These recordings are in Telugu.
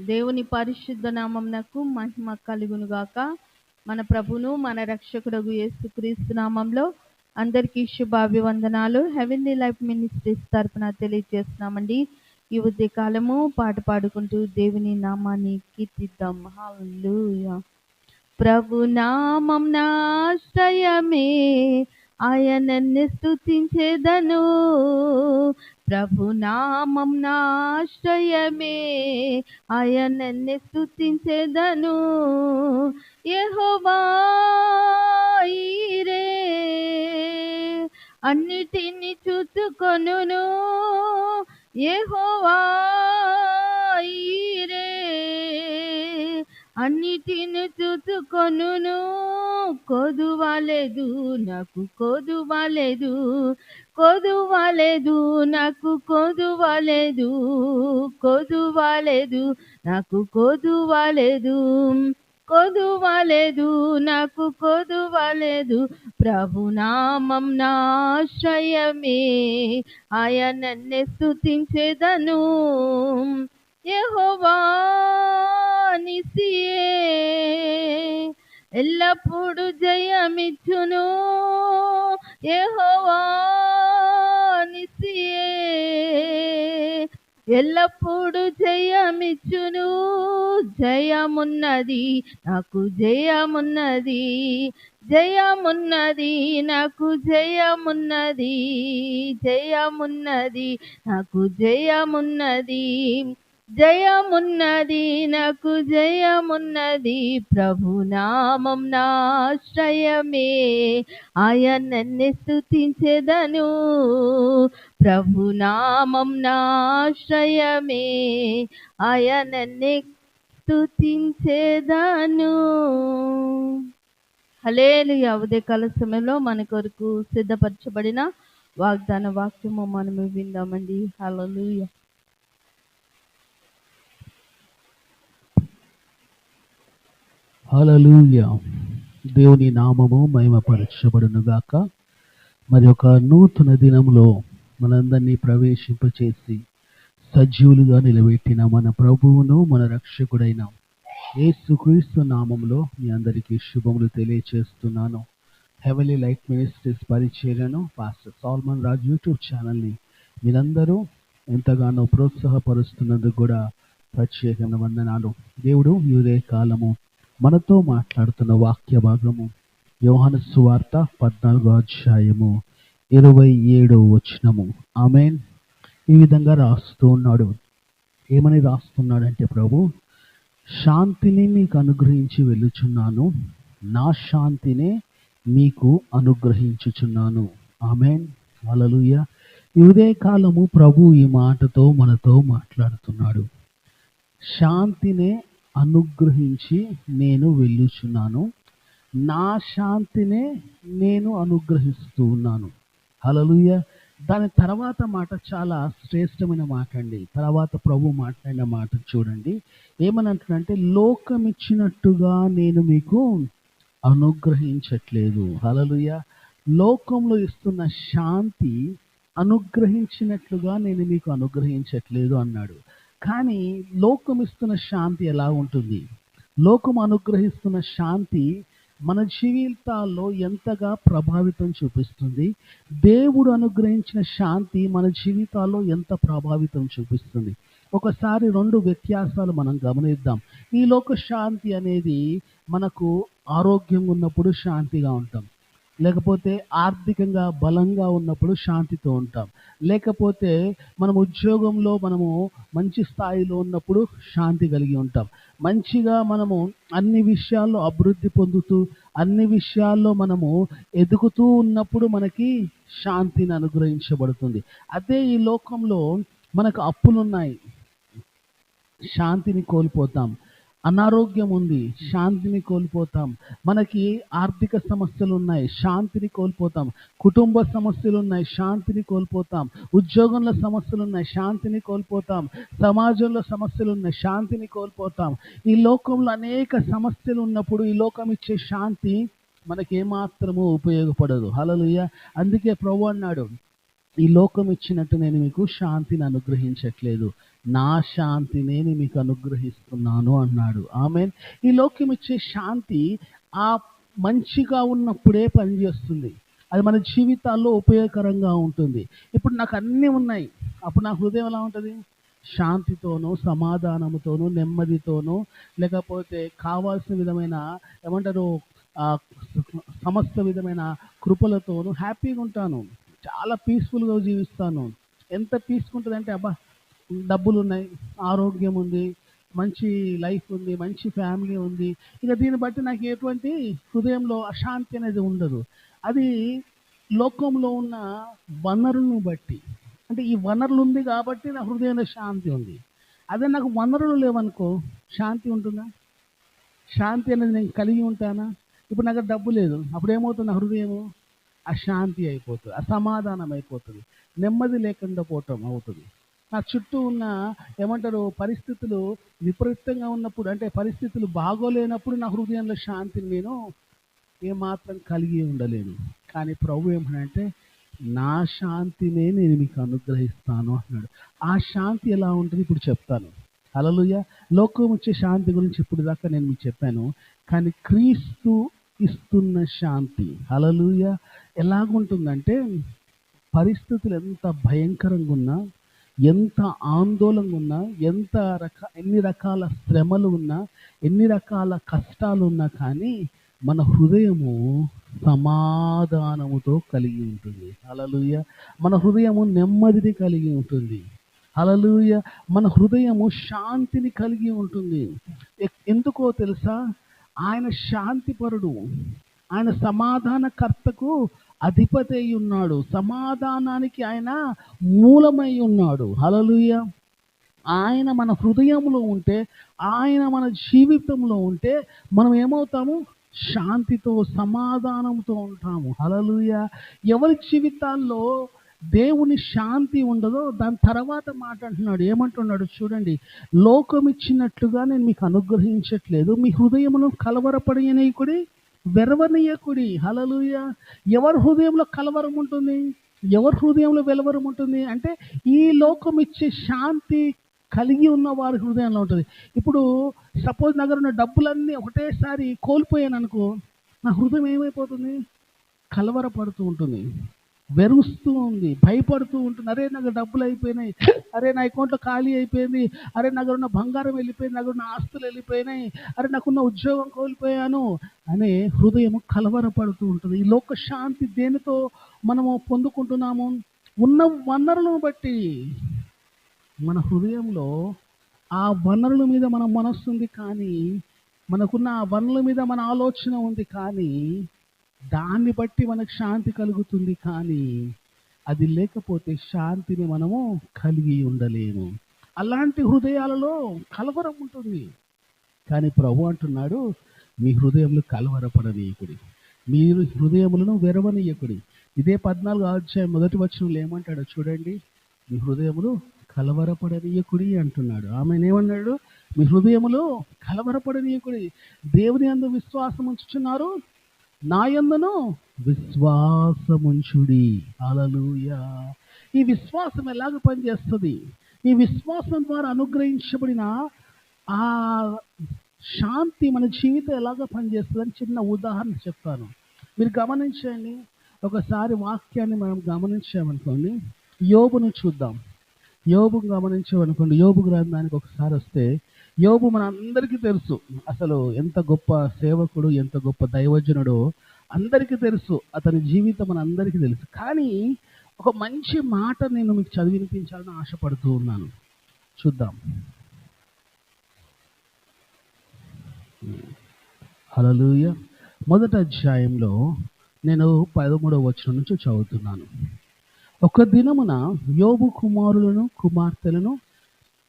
దేవుని పరిశుద్ధ నామంనకు మహిమ కలుగునుగాక. మన ప్రభును మన రక్షకుడు యేసుక్రీస్తు నామంలో అందరికీ శుభాభివందనాలు. హెవెన్లీ లైఫ్ మినిస్ట్రీస్ తరపున తెలియజేస్తున్నామండి. ఈ ఉదయ కాలము పాట పాడుకుంటూ దేవుని నామాన్ని కీర్తిద్దాం. హల్లెలూయా ప్రభు నామం నాశ్రయమే ఆయనన్ని స్థుతించేదను ప్రభు నామం నాశ్రయమే ఆయనన్ని స్థుతించేదను యెహోవా ఈరే. అన్నిటిని చూచుకొనును యెహోవా అన్నిటిని చూచుకొనును కొదువలేదు నాకు కొదువలేదు. కొదువలేదు నాకు కొదువలేదు. కొదువలేదు నాకు కొదువలేదు. కొదువలేదు నాకు కొదువలేదు. ప్రభునామం నాశ్రయమే ఆయన నన్నే స్థుతించేదను నిసియే ఎల్లప్పుడు జయమిచ్చును. యెహోవా ఎల్లప్పుడు జయమిచ్చును. జయమున్నది నాకు జయమున్నది. జయమున్నది నాకు జయమున్నది. జయమున్నది నాకు జయమున్నది. జయమున్నది నాకు జయమున్నది ప్రభునామం నాశ్రయమే ఆయనన్ని ప్రభు ప్రభునామం నాశ్రయమే ఆయనన్ని స్థుతించెదను హలేలు ఉదయ కాల సమయంలో మన కొరకు సిద్ధపరచబడిన వాగ్దాన వాక్యము మనము విందామండి. హలలుయ హలలుయ దేవుని నామము మహిమపరచబడునుగాక. మరి ఒక నూతన దినంలో మనందరినీ ప్రవేశింపచేసి సజీవులుగా నిలబెట్టిన మన ప్రభువును మన రక్షకుడైన యేసుక్రీస్తు నామంలో మీ అందరికీ శుభములు తెలియచేస్తున్నాను. హెవెలీ లైట్ మినిస్ట్రీస్ పరిచర్యను పాస్టర్ సాల్మన్ రాజ్ యూట్యూబ్ ఛానల్ని మీరందరూ ఎంతగానో ప్రోత్సాహపరుస్తున్నందుకు కూడా ప్రత్యేకమైన వందనాలు. దేవుడు ఈ కాలము మనతో మాట్లాడుతున్న వాక్య భాగము యోహన సువార్త పద్నాలుగో అధ్యాయము ఇరవై ఏడో వచనము. ఆమెన్. ఈ విధంగా రాస్తూ ఉన్నాడు. ఏమని రాస్తున్నాడంటే ప్రభు శాంతిని మీకు అనుగ్రహించి వెళ్ళుచున్నాను. నా శాంతినే మీకు అనుగ్రహించుచున్నాను. ఆమెన్. అలలుయ ఈ కాలము ప్రభు ఈ మాటతో మనతో మాట్లాడుతున్నాడు. శాంతినే అనుగ్రహించి నేను వెళ్ళుచున్నాను. నా శాంతినే నేను అనుగ్రహిస్తూ ఉన్నాను. హలలుయ దాని తర్వాత మాట చాలా శ్రేష్టమైన మాట అండి. తర్వాత ప్రభు మాట్లాడిన మాట చూడండి. ఏమని అంటున్నంటే లోకం ఇచ్చినట్టుగా నేను మీకు అనుగ్రహించట్లేదు. హలలుయ లోకంలో ఇస్తున్న శాంతి అనుగ్రహించినట్లుగా నేను మీకు అనుగ్రహించట్లేదు అన్నాడు. కానీ లోకం ఇస్తున్న శాంతి ఎలా ఉంటుంది? లోకం అనుగ్రహిస్తున్న శాంతి మన జీవితాల్లో ఎంతగా ప్రభావితం చూపిస్తుంది? దేవుడు అనుగ్రహించిన శాంతి మన జీవితాల్లో ఎంత ప్రభావితం చూపిస్తుంది? ఒకసారి రెండు వ్యత్యాసాలు మనం గమనిద్దాం. ఈ లోక శాంతి అనేది మనకు ఆరోగ్యంగా ఉన్నప్పుడు శాంతిగా ఉంటాం. లేకపోతే ఆర్థికంగా బలంగా ఉన్నప్పుడు శాంతితో ఉంటాం. లేకపోతే మనం ఉద్యోగంలో మనము మంచి స్థాయిలో ఉన్నప్పుడు శాంతి కలిగి ఉంటాం. మంచిగా మనము అన్ని విషయాల్లో అభివృద్ధి పొందుతూ అన్ని విషయాల్లో మనము ఎదుగుతూ ఉన్నప్పుడు మనకి శాంతిని అనుగ్రహించబడుతుంది. అదే ఈ లోకంలో మనకు అప్పులున్నాయి. శాంతిని కోల్పోతాం. అనారోగ్యం ఉంది శాంతిని కోల్పోతాం. మనకి ఆర్థిక సమస్యలు ఉన్నాయి శాంతిని కోల్పోతాం. కుటుంబ సమస్యలు ఉన్నాయి శాంతిని కోల్పోతాం. ఉద్యోగంలో సమస్యలు ఉన్నాయి శాంతిని కోల్పోతాం. సమాజంలో సమస్యలు ఉన్నాయి శాంతిని కోల్పోతాం. ఈ లోకంలో అనేక సమస్యలు ఉన్నప్పుడు ఈ లోకం ఇచ్చే శాంతి మనకి ఏమాత్రము ఉపయోగపడదు. హలలుయ అందుకే ప్రభు అన్నాడు ఈ లోకం ఇచ్చినట్టు నేను మీకు శాంతిని అనుగ్రహించట్లేదు. నా శాంతి నేను మీకు అనుగ్రహిస్తున్నాను అన్నాడు. ఆమె ఈ లోకం ఇచ్చే శాంతి ఆ మంచిగా ఉన్నప్పుడే పనిచేస్తుంది. అది మన జీవితాల్లో ఉపయోగకరంగా ఉంటుంది. ఇప్పుడు నాకు అన్నీ ఉన్నాయి. అప్పుడు నా హృదయం ఎలా ఉంటుంది? శాంతితోనూ సమాధానంతోనూ నెమ్మదితోనూ లేకపోతే కావాల్సిన విధమైన ఏమంటారు సమస్త విధమైన కృపలతోనూ హ్యాపీగా ఉంటాను. చాలా పీస్ఫుల్గా జీవిస్తాను. ఎంత పీస్ఫుల్ ఉంటుంది అంటే అబ్బా డబ్బులు ఉన్నాయి ఆరోగ్యం ఉంది మంచి లైఫ్ ఉంది మంచి ఫ్యామిలీ ఉంది. ఇక దీన్ని బట్టి నాకు ఎటువంటి హృదయంలో అశాంతి అనేది ఉండదు. అది లోకంలో ఉన్న వనరులను బట్టి. అంటే ఈ వనరులు ఉంది కాబట్టి నా హృదయంలో శాంతి ఉంది. అదే నాకు వనరులు లేవనుకో శాంతి ఉంటుందా? శాంతి అనేది నేను కలిగి ఉంటానా? ఇప్పుడు నాకు డబ్బు లేదు. అప్పుడు ఏమవుతుంది నా హృదయము? అశాంతి అయిపోతుంది అసమాధానం అయిపోతుంది నెమ్మది లేకుండా పోవటం అవుతుంది. నా చుట్టూ ఉన్న ఏమంటారు పరిస్థితులు విపరీతంగా ఉన్నప్పుడు అంటే పరిస్థితులు బాగోలేనప్పుడు నా హృదయంలో శాంతిని నేను ఏమాత్రం కలిగి ఉండలేను. కానీ ప్రభు ఏమనంటే నా శాంతినే నేను మీకు అనుగ్రహిస్తాను అన్నాడు. ఆ శాంతి ఎలా ఉంటుంది ఇప్పుడు చెప్తాను. హలలుయ లోకం వచ్చే శాంతి గురించి ఇప్పుడు దాకా నేను మీకు చెప్పాను. కానీ క్రీస్తు ఇస్తున్న శాంతి. హలలుయ ఎలాగుంటుందంటే పరిస్థితులు ఎంత భయంకరంగా ఉన్నా ఎంత ఆందోళనగా ఉన్నా ఎంత రక ఎన్ని రకాల శ్రమలు ఉన్నా ఎన్ని రకాల కష్టాలు ఉన్నా కానీ మన హృదయము సమాధానముతో కలిగి ఉంటుంది. అలలుయ మన హృదయము నెమ్మదిని కలిగి ఉంటుంది. అలలుయ మన హృదయము శాంతిని కలిగి ఉంటుంది. ఎందుకో తెలుసా? ఆయన శాంతిపరుడు. ఆయన సమాధానకర్తకు అధిపతి అయి ఉన్నాడు సమాధానానికి ఆయన మూలమై ఉన్నాడు హలలుయ ఆయన మన హృదయంలో ఉంటే ఆయన మన జీవితంలో ఉంటే మనం ఏమవుతాము? శాంతితో సమాధానంతో ఉంటాము. హలలుయ ఎవరి జీవితాల్లో దేవుని శాంతి ఉండదో దాని తర్వాత మాట అంటున్నాడు ఏమంటున్నాడు చూడండి లోకం ఇచ్చినట్లుగా నేను మీకు అనుగ్రహించట్లేదు మీ హృదయమును కలవరపడయనీయకుడి వెరవనీయకుడి. హలలుయ ఎవరి హృదయంలో కలవరం ఉంటుంది? ఎవరి హృదయంలో వెలవరం ఉంటుంది? అంటే ఈ లోకం ఇచ్చే శాంతి కలిగి ఉన్న వారి హృదయంలో ఉంటుంది. ఇప్పుడు సపోజ్ నా దగ్గర ఉన్న డబ్బులన్నీ ఒకటేసారి కోల్పోయాను అనుకో నా హృదయం ఏమైపోతుంది? కలవరపడుతూ ఉంటుంది. వెరుస్తూ ఉంది. భయపడుతూ ఉంటుంది. అరే నాకు డబ్బులు అయిపోయినాయి. అరే నా అకౌంట్లో ఖాళీ అయిపోయింది. అరే నా ఉన్న బంగారం వెళ్ళిపోయింది. నాకు ఉన్న ఆస్తులు వెళ్ళిపోయినాయి. అరే నాకున్న ఉద్యోగం కోల్పోయాను అనే హృదయం కలవరపడుతూ ఉంటుంది. ఈ లోక శాంతి దేనితో మనము పొందుకుంటున్నాము? ఉన్న వనరులను బట్టి మన హృదయంలో ఆ వనరుల మీద మన మనస్సు ఉంది కానీ మనకున్న ఆ వనరుల మీద మన ఆలోచన ఉంది కానీ దాన్ని బట్టి మనకు శాంతి కలుగుతుంది కానీ అది లేకపోతే శాంతిని మనము కలిగి ఉండలేము. అలాంటి హృదయాలలో కలవరం ఉంటుంది. కానీ ప్రభు అంటున్నాడు మీ హృదయంలో కలవరపడనీయకుడి. మీరు హృదయములను వెరవనీయకుడి. ఇదే పద్నాలుగు అధ్యాయం మొదటి వచనంలో ఏమంటాడో చూడండి. మీ హృదయములు కలవరపడనీయకుడి అంటున్నాడు. ఆమె ఏమన్నాడు? మీ హృదయములు కలవరపడనీయకుడి. దేవుని అందు విశ్వాసం ఉంచుచున్నారు. నా యందును విశ్వాసముంచుడి. హల్లెలూయా. ఈ విశ్వాసం ఎలాగ పనిచేస్తుంది? ఈ విశ్వాసం ద్వారా అనుగ్రహించబడిన ఆ శాంతి మన జీవితం ఎలాగ పనిచేస్తుందని చిన్న ఉదాహరణ చెప్తాను. మీరు గమనించండి. ఒకసారి వాక్యాన్ని మనం గమనించామనుకోండి. యోబును చూద్దాం. యోబును గమనించామనుకోండి. యోబు గ్రంథానికి ఒకసారి వస్తే యోబు మన అందరికీ తెలుసు. అసలు ఎంత గొప్ప సేవకుడు ఎంత గొప్ప దైవజనుడో అందరికీ తెలుసు. అతని జీవితం మన అందరికీ తెలుసు. కానీ ఒక మంచి మాట నేను మీకు చదివినిపించాలని ఆశపడుతూ ఉన్నాను. చూద్దాం. హలలుయ మొదటి అధ్యాయంలో నేను పదమూడవ వచనం నుంచి చదువుతున్నాను. ఒక దినమున యోబు కుమారులను కుమార్తెలను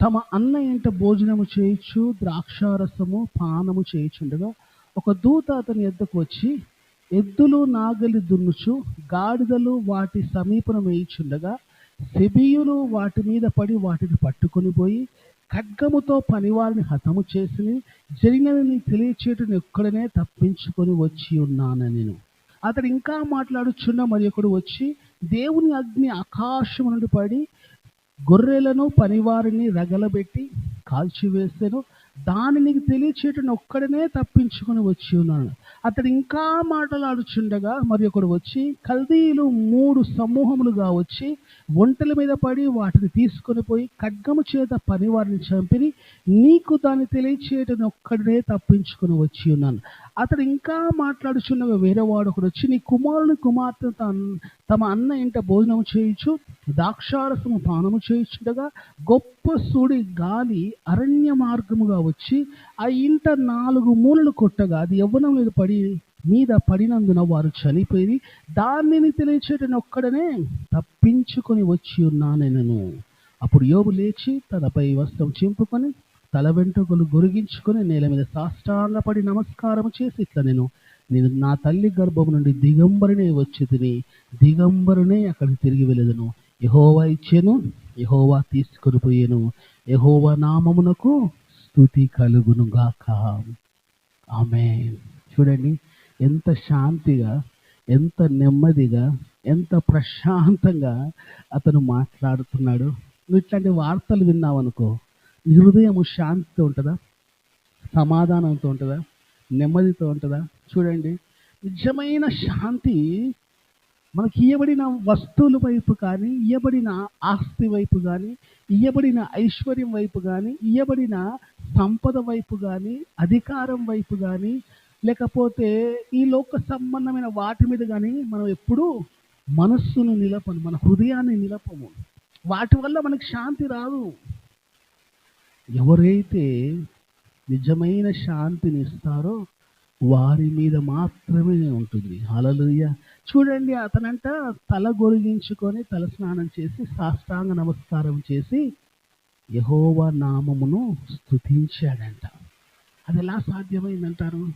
తమ అన్న ఇంట భోజనము చేయొచ్చు ద్రాక్షారసము పానము చేయుచుండగా ఒక దూత అతని ఎద్దకు వచ్చి ఎద్దులు నాగలి దున్నుచు గాడిదలు వాటి సమీపన వేయుచుండగా సెబియులు వాటి మీద పడి వాటిని పట్టుకొని పోయి ఖడ్గముతో పనివారిని హతము చేసి జరిగినని తెలియచేటుని ఒక్కడనే తప్పించుకొని వచ్చి ఉన్నాను నేను. అతడు ఇంకా మాట్లాడుచున్న మరి ఒకడు వచ్చి దేవుని అగ్ని ఆకాశం నుండి పడి గొర్రెలను పనివారిని రగలబెట్టి కాల్చివేసెను. దానిని తెలియచేయటం ఒక్కడనే తప్పించుకొని వచ్చి ఉన్నాడు అతడు ఇంకా మాటలాడుచుండగా మరి ఒకడు వచ్చి కల్దీలు మూడు సమూహములుగా వచ్చి ఒంటల మీద పడి వాటిని తీసుకొని పోయి ఖడ్గము చేత పనివారిని చంపిని నీకు దాన్ని తెలియచేయటం ఒక్కడనే తప్పించుకొని వచ్చి ఉన్నాను. అతడు ఇంకా మాట్లాడుచుండగా వేరే వాడు ఒకడు వచ్చి నీ కుమారుని కుమార్తె తమ అన్న ఇంట భోజనం చేయించు ద్రాక్షారసము పానము చేయించుండగా గొప్ప సుడి గాలి అరణ్య మార్గముగా వచ్చి ఆ ఇంట నాలుగు మూలలు కొట్టగా అది యవ్వనం మీద పడి మీద పడినందున వారు చనిపోయి దానిని తెలియచేయటం ఒక్కడనే తప్పించుకొని వచ్చి ఉన్నానెనను. అప్పుడు యోబు లేచి తనపై వస్త్రం చింపుకొని తల వెంట్రుకలు గొరిగించుకొని నేల మీద సాష్టాంగపడి నమస్కారం చేసి ఇట్లా నేను నేను నా తల్లి గర్భం నుండి దిగంబరునే వచ్చి తిని దిగంబరునే అక్కడికి తిరిగి వెళ్ళదును. యహోవా ఇచ్చేను యహోవా తీసుకొని పోయేను యహోవా నామమునకు స్థుతి కలుగునుగాక. ఆమె చూడండి ఎంత శాంతిగా ఎంత నెమ్మదిగా ఎంత ప్రశాంతంగా అతను మాట్లాడుతున్నాడు. నువ్వు ఇట్లాంటి వార్తలు విన్నావనుకో నీ హృదయము శాంతితో ఉంటుందా? సమాధానంతో ఉంటుందా? నెమ్మదితో ఉంటుందా? చూడండి నిజమైన శాంతి మనకి ఇయ్యబడిన వస్తువుల వైపు కానీ ఇయ్యబడిన ఆస్తి వైపు కానీ ఇయ్యబడిన ఐశ్వర్యం వైపు కానీ ఇయ్యబడిన సంపద వైపు కానీ అధికారం వైపు కానీ లేకపోతే ఈ లోక సంబంధమైన వాటి మీద కానీ మనం ఎప్పుడూ మనస్సును నిలపము మన హృదయాన్ని నిలపము. వాటి వల్ల మనకు శాంతి రాదు. ఎవరైతే నిజమైన శాంతిని ఇస్తారో వారి మీద మాత్రమే ఉంటుంది. హల్లెలూయా. చూడండి అతనంట తల గొరిగించుకొని తల స్నానం చేసి సాష్టాంగ నమస్కారం చేసి యహోవ నామమును స్తుతించాడంట. అది ఎలా సాధ్యమైందంటారు?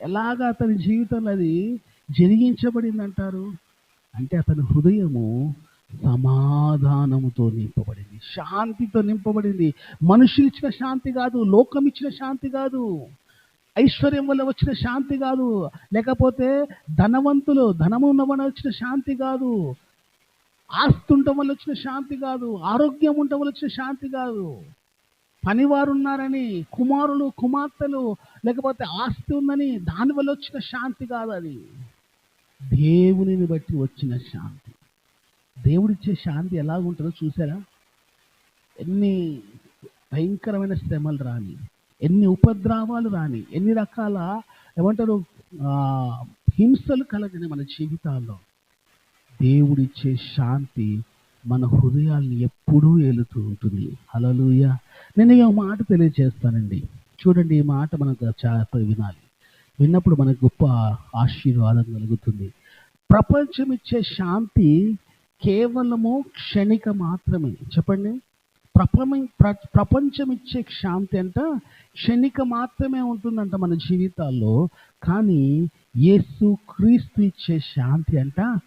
ఎలాగ అతని జీవితంలో అది జరిగించబడిందంటారు? అంటే అతని హృదయము సమాధానముతో నింపబడింది శాంతితో నింపబడింది. మనుషులు ఇచ్చిన శాంతి కాదు లోకం ఇచ్చిన శాంతి కాదు. ఐశ్వర్యం వల్ల వచ్చిన శాంతి కాదు. లేకపోతే ధనవంతులు ధనమున్న వల్ల వచ్చిన శాంతి కాదు. ఆస్తి ఉండటం వల్ల వచ్చిన శాంతి కాదు. ఆరోగ్యం ఉండటం వల్ల వచ్చిన శాంతి కాదు. పనివారు ఉన్నారని కుమారులు కుమార్తెలు లేకపోతే ఆస్తి ఉందని దానివల్ల వచ్చిన శాంతి కాదు అది. దేవునిని బట్టి వచ్చిన శాంతి. దేవుడిచ్చే శాంతి ఎలాగుంటుందో చూసారా? ఎన్ని భయంకరమైన శ్రమలు రాని ఎన్ని ఉపద్రవాలు రాని ఎన్ని రకాల ఏమంటారు ఆ, హింసలు కలగని మన జీవితాల్లో దేవుడిచ్చే శాంతి మన హృదయాల్ని ఎప్పుడూ ఏలుతూ ఉంటుంది. అలలుయ నేను ఈ మాట తెలియజేస్తానండి. చూడండి ఈ మాట మనకు చాలా వినాలి. విన్నప్పుడు మనకు గొప్ప ఆశీర్వాదం కలుగుతుంది. ప్రపంచం ఇచ్చే శాంతి కేవలము క్షణిక మాత్రమే. చెప్పండి. ప్రపమ ప్ర- ప్రపంచం ఇచ్చే శాంతి అంట క్షణిక మాత్రమే ఉంటుందంట మన జీవితాల్లో. కానీ యేసు క్రీస్తు ఇచ్చే శాంతి అంట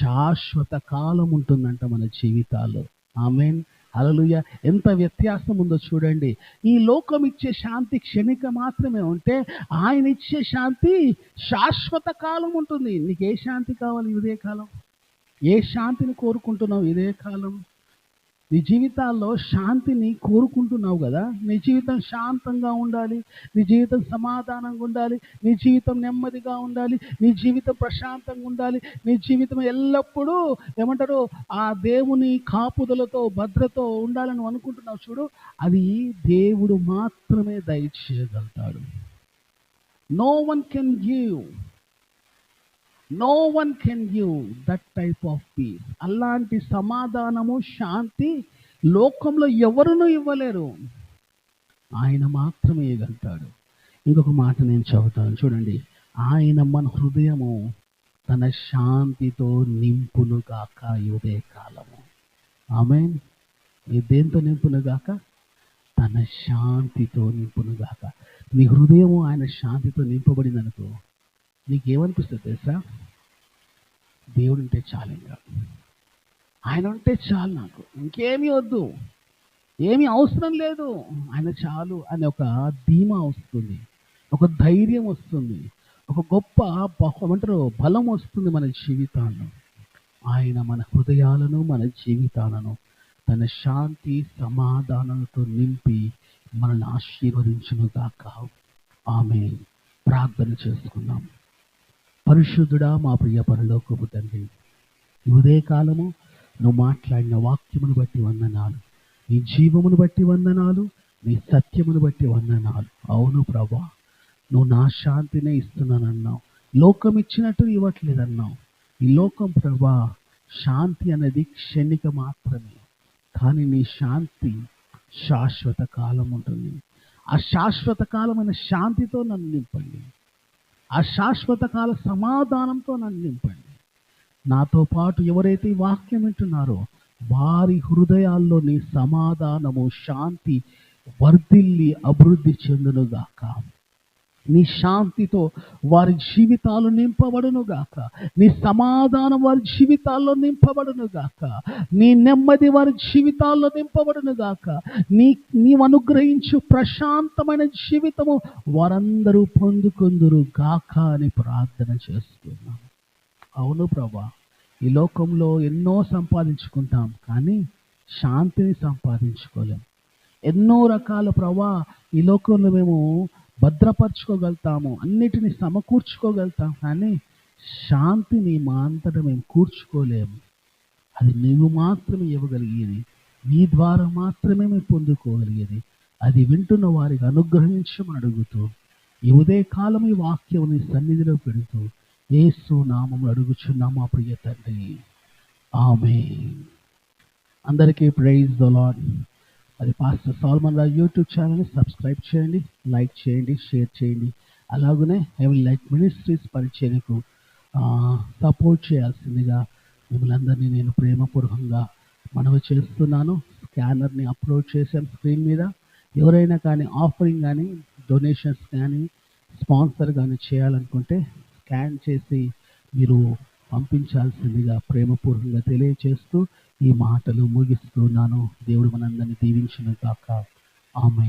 శాశ్వత కాలం ఉంటుందంట మన జీవితాల్లో. ఆమెన్. అలలుయ ఎంత వ్యత్యాసం ఉందో చూడండి. ఈ లోకం ఇచ్చే శాంతి క్షణిక మాత్రమే ఉంటే ఆయన ఇచ్చే శాంతి శాశ్వత కాలం ఉంటుంది. నీకు ఏ శాంతి కావాలి ఇదే కాలం? ఏ శాంతిని కోరుకుంటున్నావు ఇదే కాలం? నీ జీవితాల్లో శాంతిని కోరుకుంటున్నావు కదా? నీ జీవితం శాంతంగా ఉండాలి నీ జీవితం సమాధానంగా ఉండాలి నీ జీవితం నెమ్మదిగా ఉండాలి నీ జీవితం ప్రశాంతంగా ఉండాలి నీ జీవితం ఎల్లప్పుడూ ఏమంటారు ఆ దేవుని కాపుదలతో భద్రతో ఉండాలని అనుకుంటున్నావు చూడు అది దేవుడు మాత్రమే దయచేయగలుగుతాడు no one can give no one can give that type of peace అలాంటి సమాధానము శాంతి లోకంలో ఎవరునూ ఇవ్వలేరు. ఆయన మాత్రమే ఇవ్వగలుగుతాడు. ఇంకొక మాట నేను చదువుతాను చూడండి ఆయన మన హృదయము తన శాంతితో నింపును గాక ఇదే కాలము. ఆమె దేంతో నింపును గాక తన శాంతితో నింపును గాక మీ హృదయము ఆయన శాంతితో నింపబడిందనుకో నీకేమనిపిస్తుంది తెలుసా? దేవుడు ఉంటే చాలు ఇంకా. ఆయన ఉంటే చాలు నాకు. ఇంకేమీ వద్దు. ఏమీ అవసరం లేదు. ఆయన చాలు అనే ఒక ధీమా వస్తుంది. ఒక ధైర్యం వస్తుంది. ఒక గొప్ప బహుమంటారు బలం వస్తుంది మన జీవితాల్లో. ఆయన మన హృదయాలను మన జీవితాలను తన శాంతి సమాధానాలతో నింపి మనల్ని ఆశీర్వదించును దాకా ఆమె ప్రార్థన చేసుకుందాం. పరిశుద్ధుడా మా ప్రియ పరలోకపు తండ్రి. ఉదయ కాలము నువ్వు మాట్లాడిన వాక్యమును బట్టి వందనాలు. నీ జీవమును బట్టి వందనాలు నీ సత్యమును బట్టి వందనాలు. అవును ప్రభా నువ్వు నా శాంతినే ఇస్తున్నానన్నావు. లోకం ఇచ్చినట్టు ఇవ్వట్లేదన్నావు. ఈ లోకం ప్రభా శాంతి అనేది క్షణిక మాత్రమే. కానీ నీ శాంతి శాశ్వత కాలం ఉంటుంది. ఆ శాశ్వత కాలమైన శాంతితో నన్ను నింపండి. ఆ శాశ్వత కాల సమాధానంతో నన్ను నింపండి. నాతో పాటు ఎవరైతే ఈ వాక్యం వింటున్నారో వారి హృదయాల్లో నీ సమాధానము శాంతి వర్ధిల్లి అభివృద్ధి చెందునుగాక. నీ శాంతితో వారి జీవితాలు నింపబడును గాక. నీ సమాధానం వారి జీవితాల్లో నింపబడును గాక. నీ నెమ్మది వారి జీవితాల్లో నింపబడును గాక. నీ నీవు అనుగ్రహించు ప్రశాంతమైన జీవితము వారందరూ పొందుకుందురు గాక అని ప్రార్థన చేస్తున్నాను అవును ప్రభా ఈ లోకంలో ఎన్నో సంపాదించుకుంటాం కానీ శాంతిని సంపాదించుకోలేం. ఎన్నో రకాల ప్రభా ఈ లోకంలో మేము భద్రపరచుకోగలుగుతాము. అన్నిటిని సమకూర్చుకోగలుగుతాం కానీ శాంతిని మా అంతటా మేము కూర్చుకోలేము. అది నీవు మాత్రమే ఇవ్వగలిగేది. నీ ద్వారా మాత్రమే మేము పొందుకోగలిగేది. అది వింటున్న వారికి అనుగ్రహించమని అడుగుతూ ఈ ఉదయ కాలం ఈ వాక్యం సన్నిధిలో పెడుతూ ఏసు నామం అడుగుచున్నా మా ప్రియ తండ్రి. ఆమె అందరికీ ప్రైజ్ ద లాడ్ అది పాస్టర్ సాల్మన్ రాజు యూట్యూబ్ ఛానల్ని సబ్స్క్రైబ్ చేయండి లైక్ చేయండి షేర్ చేయండి. అలాగనే హెవెన్ లైక్ మినిస్ట్రీస్ పరిచయకు సపోర్ట్ చేయాల్సిందిగా మిమ్మల్ని అందరినీ నేను ప్రేమపూర్వకంగా మనవి చేస్తున్నాను. స్కానర్ని అప్లోడ్ చేశాం స్క్రీన్ మీద. ఎవరైనా కానీ ఆఫరింగ్ కానీ డొనేషన్స్ కానీ స్పాన్సర్ కానీ చేయాలనుకుంటే స్కాన్ చేసి మీరు పంపించాల్సిందిగా ప్రేమపూర్వకంగా తెలియచేస్తూ ఈ మాటలు ముగిస్తున్నాను. దేవుడు మనందరినీ దీవించిన కాక ఆమె